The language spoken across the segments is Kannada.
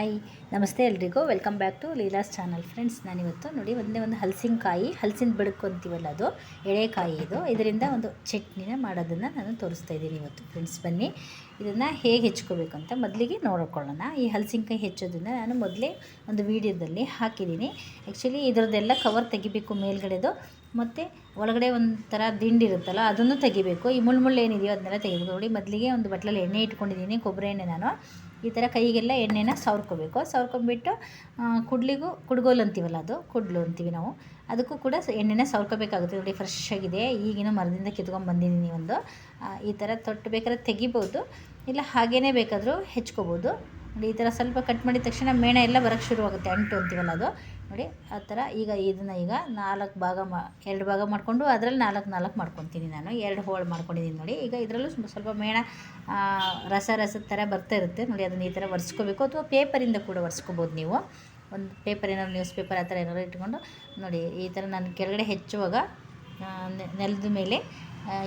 ಹಾಯ್ ನಮಸ್ತೆ ಎಲ್ರಿಗೂ. Welcome back to Leela's channel friends ನಾನಿವತ್ತು ನೋಡಿ ಒಂದೇ ಒಂದು ಹಲಸಿನಕಾಯಿ, ಹಲಸಿನ ಬೆಳಕು ಅಂತೀವಲ್ಲ ಅದು? ಎಳೆಕಾಯಿ ಇದು. ಇದರಿಂದ ಒಂದು ಚಟ್ನಿನ ಮಾಡೋದನ್ನು ನಾನು ತೋರಿಸ್ತಾ ಇದ್ದೀನಿ ಇವತ್ತು ಫ್ರೆಂಡ್ಸ್ ಬನ್ನಿ. ಇದನ್ನು ಹೇಗೆ ಹೆಚ್ಕೋಬೇಕು ಅಂತ ಮೊದಲಿಗೆ ನೋಡ್ಕೊಳ್ಳೋಣ. ಈ ಹಲಸಿನಕಾಯಿ ಹೆಚ್ಚೋದನ್ನು ನಾನು ಮೊದಲೇ ಒಂದು ವೀಡಿಯೋದಲ್ಲಿ ಹಾಕಿದ್ದೀನಿ. ಆ್ಯಕ್ಚುಲಿ ಇದರದ್ದೆಲ್ಲ ಕವರ್ ತೆಗಿಬೇಕು ಮೇಲ್ಗಡೆದು. ಮತ್ತು ಒಳಗಡೆ ಒಂಥರ ದಿಂಡಿರುತ್ತಲ್ಲ ಅದನ್ನು ತೆಗಿಬೇಕು. ಈ ಮುಳ್ಳು ಮುಳ್ಳು ಏನಿದೆಯೋ ಅದನ್ನೆಲ್ಲ ತೆಗಿಬೇಕು. ನೋಡಿ, ಮೊದಲಿಗೆ ಒಂದು ಬಟ್ಲಲ್ಲಿ ಎಣ್ಣೆ ಇಟ್ಕೊಂಡಿದ್ದೀನಿ, ಕೊಬ್ಬರಿ ಎಣ್ಣೆ ನಾನು. ಈ ಥರ ಕೈಗೆಲ್ಲ ಎಣ್ಣೆನ ಸವ್ರ್ಕೋಬೇಕು. ಸವ್ರ್ಕೊಂಬಿಟ್ಟು ಕುಡ್ಲಿಗೂ, ಕುಡ್ಗೋಲು ಅಂತೀವಲ್ಲ ಅದು? ಕುಡ್ಲು ಅಂತೀವಿ ನಾವು. ಅದಕ್ಕೂ ಕೂಡ ಎಣ್ಣೆನ ಸವರ್ಕೋಬೇಕಾಗುತ್ತೆ. ನೋಡಿ ಫ್ರೆಶ್ ಆಗಿದೆ. ಈಗಿನ ಮರದಿಂದ ಕಿತ್ಕೊಂಡ್ಬಂದಿದ್ದೀನಿ ಒಂದು ಈ ಥರ ತೊಟ್ಟು ಬೇಕಾದ್ರೆ ತೆಗಿಬೋದು. ಇಲ್ಲ ಹಾಗೇ ಬೇಕಾದರೂ ಹೆಚ್ಕೋಬೋದು. ನೋಡಿ, ಈ ಥರ ಸ್ವಲ್ಪ ಕಟ್ ಮಾಡಿದ ತಕ್ಷಣ ಮೇಣ ಎಲ್ಲ ಬರೋಕ್ಕೆ ಶುರುವಾಗುತ್ತೆ, ಅಂಟು ಅಂತೀವಲ್ಲ ಅದು? ನೋಡಿ, ಆ ಥರ ಈಗ ಇದನ್ನು ಈಗ ನಾಲ್ಕು ಭಾಗ ಮಾ, ಎರಡು ಭಾಗ ಮಾಡಿಕೊಂಡು ಅದರಲ್ಲಿ ನಾಲ್ಕು ನಾಲ್ಕು ಮಾಡ್ಕೊತೀನಿ ನಾನು. ಎರಡು ಹೋಳು ಮಾಡ್ಕೊಂಡಿದ್ದೀನಿ ನೋಡಿ. ಈಗ ಇದರಲ್ಲೂ ಸ್ವಲ್ಪ ಸ್ವಲ್ಪ ಮೇಣ ರಸ ರಸದ ಥರ ಬರ್ತಾ ಇರುತ್ತೆ. ನೋಡಿ, ಅದನ್ನು ಈ ಥರ ಒರೆಸ್ಕೋಬೇಕು. ಅಥವಾ ಪೇಪರಿಂದ ಕೂಡ ಒರೆಸ್ಕೋಬೋದು ನೀವು. ಒಂದು ಪೇಪರ್ ಏನಾದ್ರು ನ್ಯೂಸ್ ಪೇಪರ್ ಆ ಥರ ಏನಾದ್ರು ಇಟ್ಕೊಂಡು ನೋಡಿ, ಈ ಥರ ನಾನು ಕೆಳಗಡೆ ಹೆಚ್ಚುವಾಗ ನೆಲದ ಮೇಲೆ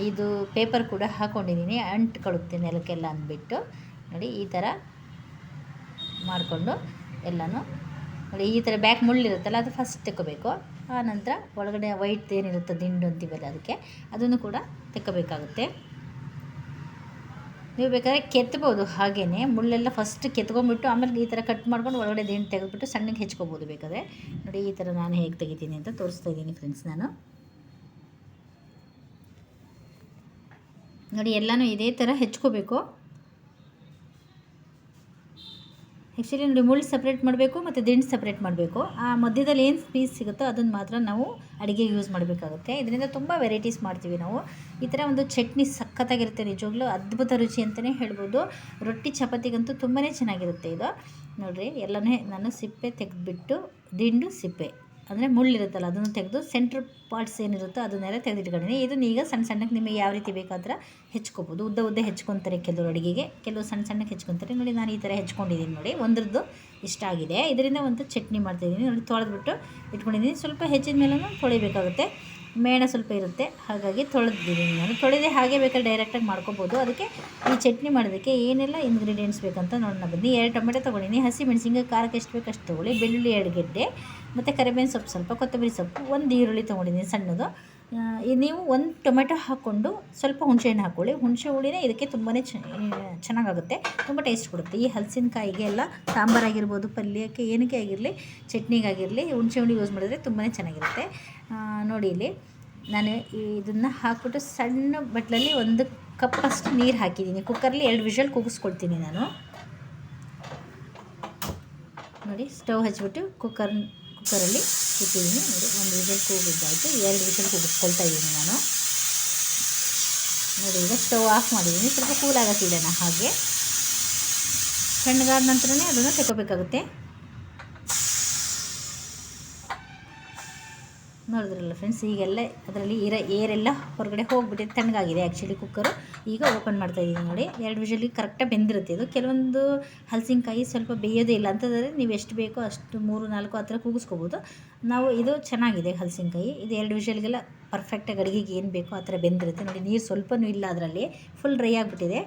ಇದು ಪೇಪರ್ ಕೂಡ ಹಾಕ್ಕೊಂಡಿದ್ದೀನಿ ಅಂಟ್ಕೊಳ್ಳುತ್ತೆ ನೆಲಕ್ಕೆಲ್ಲ ಅಂದ್ಬಿಟ್ಟು. ನೋಡಿ, ಈ ಥರ ಮಾಡಿಕೊಂಡು ಎಲ್ಲನೂ ಈ ಥರ ಬ್ಯಾಕ್ ಮುಳ್ಳಿರುತ್ತಲ್ಲ, ಅದು ಫಸ್ಟ್ ತೆಕ್ಕೋಬೇಕು. ಆ ನಂತರ ಒಳಗಡೆ ವೈಟ್ ಏನಿರುತ್ತೆ ದಿಂಡು ಅಂತೀವಲ್ಲ ಅದಕ್ಕೆ, ಅದನ್ನು ಕೂಡ ತೆಕ್ಕೋಬೇಕಾಗುತ್ತೆ. ನೀವು ಬೇಕಾದ್ರೆ ಕೆತ್ತಬೋದು ಹಾಗೇ ಮುಳ್ಳೆಲ್ಲ ಫಸ್ಟ್ ಕೆತ್ಕೊಂಡ್ಬಿಟ್ಟು ಆಮೇಲೆ ಈ ಥರ ಕಟ್ ಮಾಡ್ಕೊಂಡು ಒಳಗಡೆ ದಿಂಡು ತೆಗೆದುಬಿಟ್ಟು ಸಣ್ಣಗೆ ಹೆಚ್ಕೋಬೋದು ಬೇಕಾದ್ರೆ. ನೋಡಿ, ಈ ಥರ ನಾನು ಹೇಗೆ ತೆಗಿತೀನಿ ಅಂತ ತೋರಿಸ್ತಾ ಇದ್ದೀನಿ ಫ್ರೆಂಡ್ಸ್ ನಾನು. ನೋಡಿ, ಎಲ್ಲನೂ ಇದೇ ಥರ ಹೆಚ್ಕೋಬೇಕು. ಆ್ಯಕ್ಚುಲಿ ನೋಡಿ ಮುಳ್ಳು ಸಪ್ರೇಟ್ ಮಾಡಬೇಕು ಮತ್ತು ದಿಂಡು ಸಪ್ರೇಟ್ ಮಾಡಬೇಕು. ಆ ಮಧ್ಯದಲ್ಲಿ ಏನು ಪೀಸ್ ಸಿಗುತ್ತೋ ಅದನ್ನು ಮಾತ್ರ ನಾವು ಅಡುಗೆಗೆ ಯೂಸ್ ಮಾಡಬೇಕಾಗುತ್ತೆ. ಇದರಿಂದ ತುಂಬ ವೆರೈಟೀಸ್ ಮಾಡ್ತೀವಿ ನಾವು. ಈ ಥರ ಒಂದು ಚಟ್ನಿ ಸಖತ್ತಾಗಿರುತ್ತೆ ನಿಜವಾಗ್ಲೂ. ಅದ್ಭುತ ರುಚಿ ಅಂತಲೇ ಹೇಳ್ಬೋದು. ರೊಟ್ಟಿ ಚಪಾತಿಗಂತೂ ತುಂಬಾ ಚೆನ್ನಾಗಿರುತ್ತೆ ಇದು. ನೋಡಿರಿ, ಎಲ್ಲನೇ ನಾನು ಸಿಪ್ಪೆ ತೆಗೆದುಬಿಟ್ಟು, ದಿಂಡು, ಸಿಪ್ಪೆ. ಅಂದರೆ ಮುಳ್ಳಿರುತ್ತಲ್ಲ ಅದನ್ನು ತೆಗೆದು ಸೆಂಟ್ರ್ ಪಾರ್ಟ್ಸ್ ಏನಿರುತ್ತೋ ಅದನ್ನೆಲ್ಲ ತೆಗೆದಿಟ್ಕೊಂಡಿದ್ದೀನಿ ಇದನ್ನ ಈಗ ಸಣ್ಣ ಸಣ್ಣಕ್ಕೆ ನಿಮಗೆ ಯಾವ ರೀತಿ ಬೇಕಾದ್ರೆ ಹೆಚ್ಕೋಬೋದು. ಉದ್ದ ಉದ್ದ ಹೆಚ್ಕೊತಾರೆ ಕೆಲವರು ಅಡುಗೆಗೆ. ಕೆಲವು ಸಣ್ಣ ಸಣ್ಣಕ್ಕೆ ಹೆಚ್ಕೊತಾರೆ. ನೋಡಿ ನಾನು ಈ ಥರ ಹೆಚ್ಕೊಂಡಿದ್ದೀನಿ ನೋಡಿ. ಒಂದ್ರದ್ದು ಇಷ್ಟ ಆಗಿದೆ. ಇದರಿಂದ ಒಂದು ಚಟ್ನಿ ಮಾಡ್ತಾಯಿದ್ದೀನಿ ನೋಡಿ ತೊಳೆದ್ಬಿಟ್ಟು ಇಟ್ಕೊಂಡಿದ್ದೀನಿ ಸ್ವಲ್ಪ ಹೆಚ್ಚಿದ ಮೇಲೂ ತೊಳಿಬೇಕಾಗುತ್ತೆ ಮೇಣ ಸ್ವಲ್ಪ ಇರುತ್ತೆ. ಹಾಗಾಗಿ ತೊಳೆದಿದ್ದೀನಿ ನಾನು. ತೊಳೆದೇ ಹಾಗೆ ಬೇಕಾದ್ರೆ ಡೈರೆಕ್ಟಾಗಿ ಮಾಡ್ಕೊಬೋದು. ಅದಕ್ಕೆ ಈ ಚಟ್ನಿ ಮಾಡೋದಕ್ಕೆ ಏನೆಲ್ಲ ಇಂಗ್ರೀಡಿಯೆಂಟ್ಸ್ ಬೇಕಂತ ನೋಡೋಣ ಬನ್ನಿ. ಎರಡು ಟೊಮೆಟೊ ತೊಗೊಂಡಿನಿ. ಹಸಿ ಮೆಣಸಿನ್ಕಾಯಿ, ಖಾರಕ್ಕೆ ಎಷ್ಟು ಬೇಕು ತೊಗೊಳ್ಳಿ. ಬೆಳ್ಳುಳ್ಳಿ, ಎರಡು ಗೆಡ್ಡೆ. ಮತ್ತು ಕರಿಬೇವಿನ ಸೊಪ್ಪು ಸ್ವಲ್ಪ, ಕೊತ್ತಂಬರಿ ಸೊಪ್ಪು, ಒಂದು ಈರುಳ್ಳಿ ತೊಗೊಂಡಿದ್ದೀನಿ ಸಣ್ಣದು. ನೀವು ಒಂದು ಟೊಮೆಟೊ ಹಾಕ್ಕೊಂಡು ಸ್ವಲ್ಪ ಹುಣಸೆಹಣ್ಣು ಹಾಕ್ಕೊಳ್ಳಿ ಹುಣಸೆ ಹುಳಿನೇ ಇದಕ್ಕೆ ತುಂಬಾ ಚೆನ್ನಾಗಾಗುತ್ತೆ. ತುಂಬ ಟೇಸ್ಟ್ ಕೊಡುತ್ತೆ. ಈ ಹಲಸಿನಕಾಯಿಗೆ ಎಲ್ಲ ಸಾಂಬಾರಾಗಿರ್ಬೋದು ಪಲ್ಯಕ್ಕೆ ಏನಕ್ಕೆ ಆಗಿರಲಿ ಚಟ್ನಿಗಾಗಿರಲಿ ಹುಣಸೆ ಹುಳಿ ಯೂಸ್ ಮಾಡಿದ್ರೆ ತುಂಬಾ ಚೆನ್ನಾಗಿರುತ್ತೆ. ನೋಡಿ ಇಲ್ಲಿ ನಾನು ಇದನ್ನು ಹಾಕ್ಬಿಟ್ಟು ಸಣ್ಣ ಬಟ್ಲಲ್ಲಿ ಒಂದು ಕಪ್ಪಷ್ಟು ನೀರು ಹಾಕಿದ್ದೀನಿ. ಕುಕ್ಕರಲ್ಲಿ ಎರಡು ವಿಷಲ್ ಕೂಗಿಸ್ಕೊಳ್ತೀನಿ ನಾನು. ನೋಡಿ, ಸ್ಟವ್ ಹಚ್ಚಿಬಿಟ್ಟು ಕುಕ್ಕರ್ ಕುಕ್ಕರಲ್ಲಿ ಇಟ್ಟಿದ್ದೀನಿ. ನೋಡಿ, ಒಂದು ವಿಷಲ್ ಕೂಗಿದ್ದಾಯಿತು. ಎರಡು ವಿಷಲ್ ಕೂಗಿಸ್ಕೊಳ್ತಾ ಇದ್ದೀನಿ ನಾನು. ನೋಡಿ, ಈಗ ಸ್ಟವ್ ಆಫ್ ಮಾಡಿದ್ದೀನಿ. ಸ್ವಲ್ಪ ಕೂಲ್ ಆಗಕ್ಕಿಡೋಣ ಹಾಗೆ. ತಣ್ಣಗಾದ ನಂತರನೇ ಅದನ್ನು ತಗೋಬೇಕಾಗುತ್ತೆ ನೋಡಿದ್ರಲ್ಲ ಫ್ರೆಂಡ್ಸ್ ಈಗೆಲ್ಲ ಅದರಲ್ಲಿ ಇರ ಏರೆಲ್ಲ ಹೊರಗಡೆ ಹೋಗ್ಬಿಟ್ಟಿದೆ ತಣ್ಣಗಾಗಿದೆ ಆ್ಯಕ್ಚುಲಿ ಕುಕ್ಕರು ಈಗ ಓಪನ್ ಮಾಡ್ತಾ ಇದ್ದೀನಿ ನೋಡಿ. ಎರಡು ವಿಷಲಿಗೆ ಕರೆಕ್ಟಾಗಿ ಬೆಂದಿರುತ್ತೆ ಇದು. ಕೆಲವೊಂದು ಹಲಸಿನಕಾಯಿ ಸ್ವಲ್ಪ ಬೇಯೋದೇ ಇಲ್ಲ ಅಂತಂದರೆ ನೀವು ಎಷ್ಟು ಬೇಕೋ ಅಷ್ಟು ಮೂರು, ನಾಲ್ಕು ಆ ಥರ ಕೂಗಿಸ್ಕೋಬೋದು. ನಾವು ಇದು ಚೆನ್ನಾಗಿದೆ ಹಲಸಿನಕಾಯಿ. ಇದು ಎರಡು ವಿಷಲ್ಗೆಲ್ಲ ಪರ್ಫೆಕ್ಟಾಗಿ ಅಡುಗೆಗೆ ಏನು ಬೇಕೋ ಆ ಥರ ಬೆಂದಿರುತ್ತೆ. ನೋಡಿ, ನೀರು ಸ್ವಲ್ಪನೂ ಇಲ್ಲ ಅದರಲ್ಲಿ. ಫುಲ್ ಡ್ರೈ ಆಗಿಬಿಟ್ಟಿದೆ.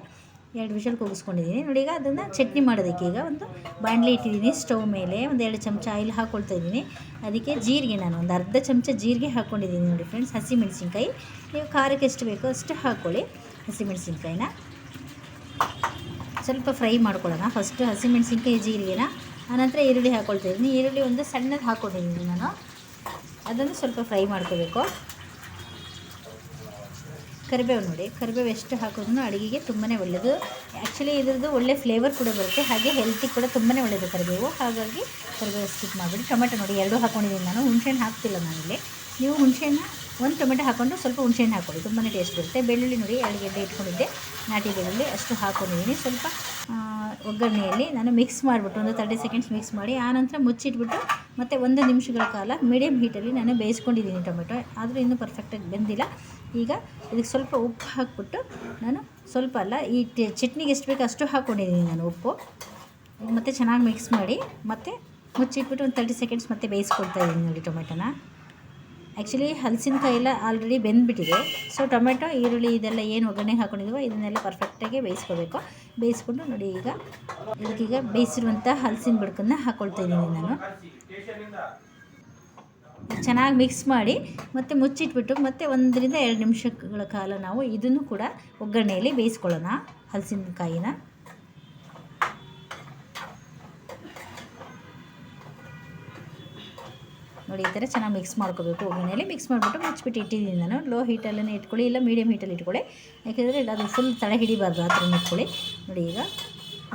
ಎರಡು ವಿಷಲ್ ಕೂಗಿಸ್ಕೊಂಡಿದ್ದೀನಿ. ನೋಡಿ, ಈಗ ಅದನ್ನು ಚಟ್ನಿ ಮಾಡೋದಕ್ಕೆ ಈಗ ಒಂದು ಬಾಣಲಿ ಇಟ್ಟಿದ್ದೀನಿ. ಸ್ಟವ್ ಮೇಲೆ ಒಂದು ಎರಡು ಚಮಚ ಆಯಿಲ್ ಹಾಕ್ಕೊಳ್ತಾ ಇದ್ದೀನಿ. ಅದಕ್ಕೆ ಜೀರಿಗೆ ನಾನು ಒಂದು ಅರ್ಧ ಚಮಚ ಜೀರಿಗೆ ಹಾಕ್ಕೊಂಡಿದ್ದೀನಿ ನೋಡಿ ಫ್ರೆಂಡ್ಸ್ ಹಸಿ ಮೆಣಸಿನ್ಕಾಯಿ. ನೀವು ಖಾರಕ್ಕೆ ಎಷ್ಟು ಬೇಕೋ ಅಷ್ಟು ಹಾಕ್ಕೊಳ್ಳಿ ಹಸಿ ಮೆಣಸಿನ್ಕಾಯಿನ. ಸ್ವಲ್ಪ ಫ್ರೈ ಮಾಡ್ಕೊಳ್ಳೋಣ. ಫಸ್ಟು ಹಸಿಮೆಣಸಿನ್ಕಾಯಿ ಜೀರಿಗೆನ. ಆನಂತರ ಈರುಳ್ಳಿ ಹಾಕ್ಕೊಳ್ತಾ ಇದ್ದೀನಿ. ಈರುಳ್ಳಿ ಒಂದು ಸಣ್ಣದು ಹಾಕ್ಕೊಂಡಿದ್ದೀನಿ ನಾನು. ಅದನ್ನು ಸ್ವಲ್ಪ ಫ್ರೈ ಮಾಡ್ಕೋಬೇಕು. ಕರಿಬೇವು ನೋಡಿ. ಕರಿಬೇವು ಎಷ್ಟು ಹಾಕೋದನ್ನು ಅಡುಗೆಗೆ ತುಂಬಾ ಒಳ್ಳೆಯದು ಆ್ಯಕ್ಚುಲಿ ಇದ್ರದ್ದು ಒಳ್ಳೆ ಫ್ಲೇವರ್ ಕೂಡ ಬರುತ್ತೆ. ಹಾಗೆ ಹೆಲ್ತಿಗೆ ಕೂಡ ತುಂಬಾ ಒಳ್ಳೆಯದು ಕರಿಬೇವು. ಹಾಗಾಗಿ ಕರಿಬೇವು ಸ್ಕಿಪ್ ಮಾಡಿಬಿಡಿ. ಟೊಮೆಟೊ ನೋಡಿ, ಎರಡೂ ಹಾಕೊಂಡಿದ್ದೀನಿ ನಾನು. ಹುಣಸೆಹಣ್ಣು ಹಾಕ್ತಿಲ್ಲ ನಾನಿಲ್ಲಿ ನೀವು ಹುಣಸೆಹಣ್ಣು ಒಂದು ಟೊಮೆಟೊ ಹಾಕ್ಕೊಂಡು ಸ್ವಲ್ಪ ಹುಣಸೆಹಣ್ಣು ಹಾಕೊಳ್ಳಿ. ತುಂಬಾ ಟೇಸ್ಟ್ ಬರುತ್ತೆ. ಬೆಳ್ಳುಳ್ಳಿ ನೋಡಿ ಎರಡು ಗೆಡ್ಡೆ ಇಟ್ಕೊಂಡಿದ್ದೆ. ನಾಟಿ ಬೆಳ್ಳುಳ್ಳಿ ಅಷ್ಟು ಹಾಕೊಂಡಿದ್ದೀನಿ. ಸ್ವಲ್ಪ ಒಗ್ಗರಣೆಯಲ್ಲಿ ನಾನು ಮಿಕ್ಸ್ ಮಾಡಿಬಿಟ್ಟು ಒಂದು ತರ್ಟಿ ಸೆಕೆಂಡ್ಸ್ ಮಿಕ್ಸ್ ಮಾಡಿ, ಆನಂತರ ಮುಚ್ಚಿಟ್ಬಿಟ್ಟು ಮತ್ತು ಒಂದು ನಿಮಿಷಗಳ ಕಾಲ ಮೀಡಿಯಮ್ ಹೀಟಲ್ಲಿ ನಾನು ಬೇಯಿಸ್ಕೊಂಡಿದ್ದೀನಿ ಟೊಮೆಟೊ. ಆದರೂ ಇನ್ನೂ ಪರ್ಫೆಕ್ಟಾಗಿ ಬೆಂದಿಲ್ಲ. ಈಗ ಇದಕ್ಕೆ ಸ್ವಲ್ಪ ಉಪ್ಪು ಹಾಕ್ಬಿಟ್ಟು ನಾನು ಸ್ವಲ್ಪ ಅಲ್ಲ, ಈ ಚಟ್ನಿಗೆ ಎಷ್ಟು ಬೇಕು ಅಷ್ಟು ಹಾಕ್ಕೊಂಡಿದ್ದೀನಿ ನಾನು ಉಪ್ಪು. ಮತ್ತು ಚೆನ್ನಾಗಿ ಮಿಕ್ಸ್ ಮಾಡಿ ಮತ್ತು ಮುಚ್ಚಿಟ್ಬಿಟ್ಟು ಒಂದು ತರ್ಟಿ ಸೆಕೆಂಡ್ಸ್ ಮತ್ತೆ ಬೇಯಿಸ್ಕೊಳ್ತಾ ಇದ್ದೀನಿ ನೋಡಿ ಟೊಮೆಟೊನ. ಆ್ಯಕ್ಚುಲಿ ಹಲಸಿನಕಾಯಿ ಎಲ್ಲ ಆಲ್ರೆಡಿ ಬೆಂದ್ಬಿಟ್ಟಿದೆ. ಸೊ ಟೊಮೆಟೊ, ಈರುಳ್ಳಿ ಇದೆಲ್ಲ ಏನು ಒಗ್ಗರಣೆ ಹಾಕೊಂಡಿದ್ದೀವೋ ಇದನ್ನೆಲ್ಲ ಪರ್ಫೆಕ್ಟಾಗಿ ಬೇಯಿಸ್ಕೋಬೇಕು. ಬೇಯಿಸ್ಕೊಂಡು ನೋಡಿ ಈಗ ಇದಕ್ಕೀಗ ಬೇಯಿಸಿರುವಂಥ ಹಲಸಿನ ಬಿಡ್ಕನ್ನು ಹಾಕ್ಕೊಳ್ತಾ ಇದ್ದೀನಿ ನಾನು. ಚೆನ್ನಾಗಿ ಮಿಕ್ಸ್ ಮಾಡಿ ಮತ್ತೆ ಮುಚ್ಚಿಟ್ಬಿಟ್ಟು ಮತ್ತೆ ಒಂದರಿಂದ ಎರಡು ನಿಮಿಷಗಳ ಕಾಲ ನಾವು ಇದನ್ನು ಕೂಡ ಒಗ್ಗರಣೆಯಲ್ಲಿ ಬೇಯಿಸ್ಕೊಳ್ಳೋಣ ಹಲಸಿನಕಾಯಿನ. ನೋಡಿ ಈ ಥರ ಚೆನ್ನಾಗಿ ಮಿಕ್ಸ್ ಮಾಡ್ಕೋಬೇಕು. ಒಗ್ಗರಣೆಯಲ್ಲಿ ಮಿಕ್ಸ್ ಮಾಡಿಬಿಟ್ಟು ಮುಚ್ಚಿಬಿಟ್ಟು ಇಟ್ಟಿದ್ದೀನಿ ನಾನು. ಲೋ ಹೀಟಲ್ಲೇ ಇಟ್ಕೊಳ್ಳಿ, ಇಲ್ಲ ಮೀಡಿಯಮ್ ಹೀಟಲ್ಲಿ ಇಟ್ಕೊಳ್ಳಿ. ಯಾಕೆಂದರೆ ಅದು ಫುಲ್ ತಲೆ ಹಿಡಿಬಾರ್ದು ಆ ಥರ ಇಟ್ಕೊಳ್ಳಿ. ನೋಡಿ ಈಗ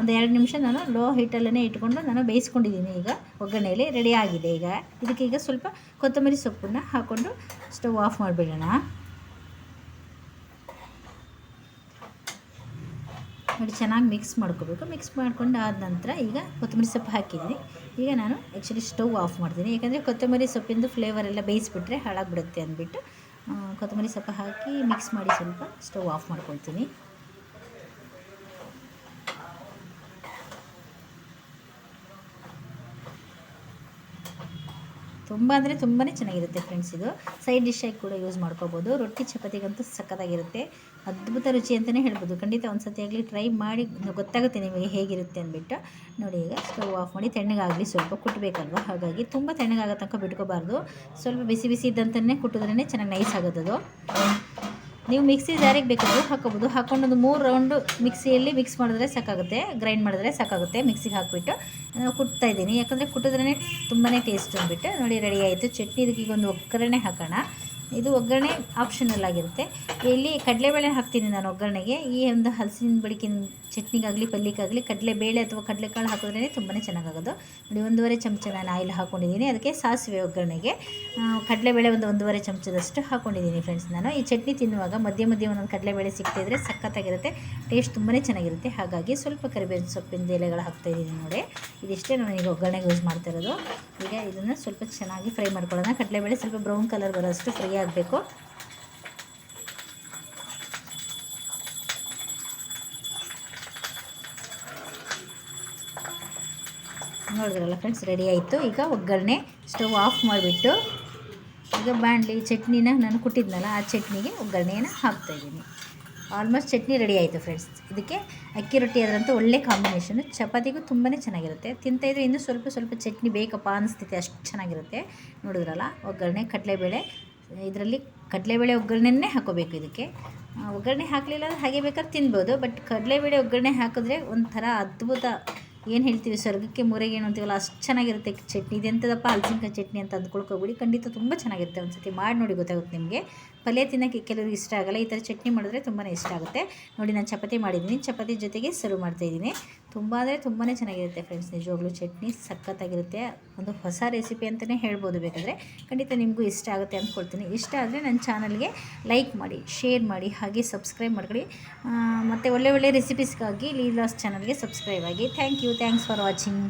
ಒಂದು ಎರಡು ನಿಮಿಷ ನಾನು ಲೋ ಹೀಟಲ್ಲೇ ಇಟ್ಕೊಂಡು ನಾನು ಬೇಯಿಸ್ಕೊಂಡಿದ್ದೀನಿ ಈಗ. ಒಗ್ಗರಣೆಯಲ್ಲಿ ರೆಡಿ ಆಗಿದೆ ಈಗ. ಇದಕ್ಕೆ ಈಗ ಸ್ವಲ್ಪ ಕೊತ್ತಂಬರಿ ಸೊಪ್ಪನ್ನು ಹಾಕ್ಕೊಂಡು ಸ್ಟವ್ ಆಫ್ ಮಾಡಿಬಿಡೋಣ. ನೋಡಿ, ಚೆನ್ನಾಗಿ ಮಿಕ್ಸ್ ಮಾಡ್ಕೋಬೇಕು. ಮಿಕ್ಸ್ ಮಾಡ್ಕೊಂಡು ಆದ ನಂತರ ಈಗ ಕೊತ್ತಂಬರಿ ಸೊಪ್ಪು ಹಾಕಿದ್ದೀನಿ. ಈಗ ನಾನು ಆ್ಯಕ್ಚುಲಿ ಸ್ಟವ್ ಆಫ್ ಮಾಡ್ತೀನಿ. ಯಾಕಂದರೆ ಕೊತ್ತಂಬರಿ ಸೊಪ್ಪಿಂದು ಫ್ಲೇವರ್ ಎಲ್ಲ ಬೇಯಿಸ್ಬಿಟ್ರೆ ಹಾಳಾಗ್ಬಿಡುತ್ತೆ ಅಂದ್ಬಿಟ್ಟು ಕೊತ್ತಂಬರಿ ಸೊಪ್ಪು ಹಾಕಿ ಮಿಕ್ಸ್ ಮಾಡಿ ಸ್ವಲ್ಪ ಸ್ಟವ್ ಆಫ್ ಮಾಡ್ಕೊಳ್ತೀನಿ. ತುಂಬ ಅಂದರೆ ತುಂಬಾ ಚೆನ್ನಾಗಿರುತ್ತೆ ಫ್ರೆಂಡ್ಸ್ ಇದು. ಸೈಡ್ ಡಿಶ್ಶಾಗಿ ಕೂಡ ಯೂಸ್ ಮಾಡ್ಕೋಬೋದು. ರೊಟ್ಟಿ ಚಪಾತಿಗಂತೂ ಸಕ್ಕತ್ತಾಗಿರುತ್ತೆ ಅದ್ಭುತ ರುಚಿ ಅಂತಲೇ ಹೇಳ್ಬೋದು. ಖಂಡಿತ ಒಂದು ಸತಿ ಆಗಲಿ ಟ್ರೈ ಮಾಡಿ ಗೊತ್ತಾಗುತ್ತೆ ನಿಮಗೆ ಹೇಗಿರುತ್ತೆ ಅಂದ್ಬಿಟ್ಟು. ನೋಡಿ ಈಗ ಸ್ಟವ್ ಆಫ್ ಮಾಡಿ ತಣ್ಣಗಾಗಲಿ ಸ್ವಲ್ಪ ಕುಟ್ಟಬೇಕಲ್ವ ಹಾಗಾಗಿ ತುಂಬ ತಣ್ಣಗಾಗೋ ತನಕ ಬಿಟ್ಕೋಬಾರ್ದು. ಸ್ವಲ್ಪ ಬಿಸಿ ಬಿಸಿ ಇದ್ದಂತಲೇ ಕುಟ್ಟಿದ್ರೇ ಚೆನ್ನಾಗಿ ನೈಸ್ ಆಗೋದದು ನೀವು ಮಿಕ್ಸಿ ಜಾರಿಗೆ ಬೇಕಾದರೂ ಹಾಕೋಬೋದು. ಹಾಕೊಂಡು ಒಂದು ಮೂರು ರೌಂಡು ಮಿಕ್ಸಿಯಲ್ಲಿ ಮಿಕ್ಸ್ ಮಾಡಿದ್ರೆ ಸಾಕಾಗುತ್ತೆ. ಗ್ರೈಂಡ್ ಮಾಡಿದ್ರೆ ಸಾಕಾಗುತ್ತೆ ಮಿಕ್ಸಿಗೆ ಹಾಕಿಬಿಟ್ಟು. ಕುಟ್ತಾ ಇದ್ದೀನಿ. ಯಾಕಂದರೆ ಕುಟ್ಟಿದ್ರೇ ತುಂಬಾ ಟೇಸ್ಟ್ ಅಂದ್ಬಿಟ್ಟು ನೋಡಿ ರೆಡಿ ಆಯಿತು. ಚಟ್ನಿ ಇದಕ್ಕೆ ಒಂದು ಒಗ್ಗರಣೆ ಹಾಕೋಣ. ಇದು ಒಗ್ಗರಣೆ ಆಪ್ಷನಲ್ ಆಗಿರುತ್ತೆ. ಇಲ್ಲಿ ಕಡಲೆಬೇಳೆ ಹಾಕ್ತೀನಿ ನಾನು ಒಗ್ಗರಣೆಗೆ. ಈ ಒಂದು ಹಲಸಿನ ಬಡಿಕಿನ ಚಟ್ನಿಗಾಗಲಿ ಪಲ್ಯಕ್ಕಾಗಲಿ ಕಡಲೆಬೇಳೆ ಅಥವಾ ಕಡಲೆಕಾಳು ಹಾಕಿದ್ರೇ ತುಂಬಾ ಚೆನ್ನಾಗಾಗೋದು. ನೋಡಿ, ಒಂದೂವರೆ ಚಮಚ ನಾನು ಆಯಿಲ್ ಹಾಕ್ಕೊಂಡಿದ್ದೀನಿ ಅದಕ್ಕೆ ಸಾಸಿವೆ ಒಗ್ಗರಣೆಗೆ. ಕಡಲೆಬೇಳೆ ಒಂದು ಒಂದೂವರೆ ಚಮಚದಷ್ಟು ಹಾಕ್ಕೊಂಡಿದ್ದೀನಿ ಫ್ರೆಂಡ್ಸ್ ನಾನು. ಈ ಚಟ್ನಿ ತಿನ್ನುವಾಗ ಮಧ್ಯ ಮಧ್ಯೆ ಒಂದೊಂದು ಕಡಲೆಬೇಳೆ ಸಿಗ್ತಿದ್ರೆ ಸಖತ್ತಾಗಿರುತ್ತೆ. ಟೇಸ್ಟ್ ತುಂಬಾ ಚೆನ್ನಾಗಿರುತ್ತೆ. ಹಾಗಾಗಿ ಸ್ವಲ್ಪ ಕರಿಬೇವಿನ ಸೊಪ್ಪಿನ ಎಲೆಗಳು ಹಾಕ್ತಾಯಿದ್ದೀನಿ ನೋಡಿ. ಇದಿಷ್ಟೇ ನಾನು ಈಗ ಒಗ್ಗರಣೆಗೆ ಯೂಸ್ ಮಾಡ್ತಾ ಇರೋದು. ಈಗ ಇದನ್ನು ಸ್ವಲ್ಪ ಚೆನ್ನಾಗಿ ಫ್ರೈ ಮಾಡ್ಕೊಳ್ಳೋಣ. ಕಡಲೆಬೇಳೆ ಸ್ವಲ್ಪ ಬ್ರೌನ್ ಕಲರ್ ಬರೋಷ್ಟು ಫ್ರೈ ಆಗಬೇಕು ನೋಡಿದ್ರಲ್ಲ ಫ್ರೆಂಡ್ಸ್ ರೆಡಿ ಆಯಿತು. ಈಗ ಒಗ್ಗರಣೆ ಸ್ಟವ್ ಆಫ್ ಮಾಡಿಬಿಟ್ಟು, ಈಗ ಬಾಂಡ್ಲಿ ಚಟ್ನಿನ ನಾನು ಕೊಟ್ಟಿದ್ನಲ್ಲ, ಆ ಚಟ್ನಿಗೆ ಒಗ್ಗರಣೆಯನ್ನು ಹಾಕ್ತಾಯಿದ್ದೀನಿ ಆಲ್ಮೋಸ್ಟ್ ಚಟ್ನಿ ರೆಡಿ ಆಯಿತು ಫ್ರೆಂಡ್ಸ್ ಇದಕ್ಕೆ ಅಕ್ಕಿ ರೊಟ್ಟಿ ಅದರಂತೂ ಒಳ್ಳೆ ಕಾಂಬಿನೇಷನು ಚಪಾತಿಗೂ ತುಂಬಾ ಚೆನ್ನಾಗಿರುತ್ತೆ. ತಿಂತಾಯಿದ್ರೆ ಇನ್ನೂ ಸ್ವಲ್ಪ ಸ್ವಲ್ಪ ಚಟ್ನಿ ಬೇಕಪ್ಪ ಅನಿಸ್ತೈತೆ ಅಷ್ಟು ಚೆನ್ನಾಗಿರುತ್ತೆ. ನೋಡಿದ್ರಲ್ಲ, ಒಗ್ಗರಣೆ, ಕಡಲೆಬೇಳೆ ಇದರಲ್ಲಿ ಕಡಲೆಬೇಳೆ ಒಗ್ಗರಣೆನೇ ಹಾಕೋಬೇಕು ಇದಕ್ಕೆ. ಒಗ್ಗರಣೆ ಹಾಕಲಿಲ್ಲ ಅಂದರೆ ಹಾಗೆ ಬೇಕಾದ್ರೆ ತಿನ್ಬೋದು ಬಟ್ ಕಡಲೆಬೇಳೆ ಒಗ್ಗರಣೆ ಹಾಕಿದ್ರೆ ಒಂಥರ ಅದ್ಭುತ. ಏನು ಹೇಳ್ತೀವಿ ಸ್ವರ್ಗಕ್ಕೆ ಮೂರೆಗೆ ಏನು ಅಂತೀವಲ್ಲ, ಅಷ್ಟು ಚೆನ್ನಾಗಿರುತ್ತೆ. ಚಟ್ನಿ ಇದೆಂಥದಪ್ಪ ಹಲಸಿನಕಾಯಿ ಚಟ್ನಿ ಅಂತ ಅಂದ್ಕೊಳ್ಕೋಬೇಡಿ. ಖಂಡಿತ ತುಂಬ ಚೆನ್ನಾಗಿರುತ್ತೆ ಒಂದು ಸತಿ ಮಾಡಿ ನೋಡಿ ಗೊತ್ತಾಗುತ್ತೆ ನಿಮಗೆ. ಪಲ್ಯ ತಿನ್ನೋಕ್ಕೆ ಕೆಲವ್ರಿಗೆ ಇಷ್ಟ ಆಗಲ್ಲ, ಈ ಥರ ಚಟ್ನಿ ಮಾಡಿದ್ರೆ ತುಂಬಾ ಇಷ್ಟ ಆಗುತ್ತೆ. ನೋಡಿ, ನಾನು ಚಪಾತಿ ಮಾಡಿದ್ದೀನಿ. ಚಪಾತಿ ಜೊತೆಗೆ ಸರ್ವ್ ಮಾಡ್ತಾಯಿದ್ದೀನಿ ತುಂಬ ಅಂದರೆ ತುಂಬಾ ಚೆನ್ನಾಗಿರುತ್ತೆ ಫ್ರೆಂಡ್ಸ್ ನಿಜವಾಗ್ಲೂ ಚಟ್ನಿ ಸಖತ್ತಾಗಿರುತ್ತೆ. ಒಂದು ಹೊಸ ರೆಸಿಪಿ ಅಂತಲೇ ಹೇಳ್ಬೋದು ಬೇಕಾದರೆ. ಖಂಡಿತ ನಿಮಗೂ ಇಷ್ಟ ಆಗುತ್ತೆ ಅಂದ್ಕೊಳ್ತೀನಿ ಇಷ್ಟ ಆದರೆ ನನ್ನ ಚಾನಲ್ಗೆ ಲೈಕ್ ಮಾಡಿ ಶೇರ್ ಮಾಡಿ, ಹಾಗೆ ಸಬ್ಸ್ಕ್ರೈಬ್ ಮಾಡ್ಕೊಳ್ಳಿ. ಮತ್ತು ಒಳ್ಳೆ ಒಳ್ಳೆ ರೆಸಿಪೀಸ್ಗಾಗಿ ಲೀಲಾಸ್ ಚಾನಲ್ಗೆ ಸಬ್ಸ್ಕ್ರೈಬ್ ಆಗಿ. Thank you thanks for watching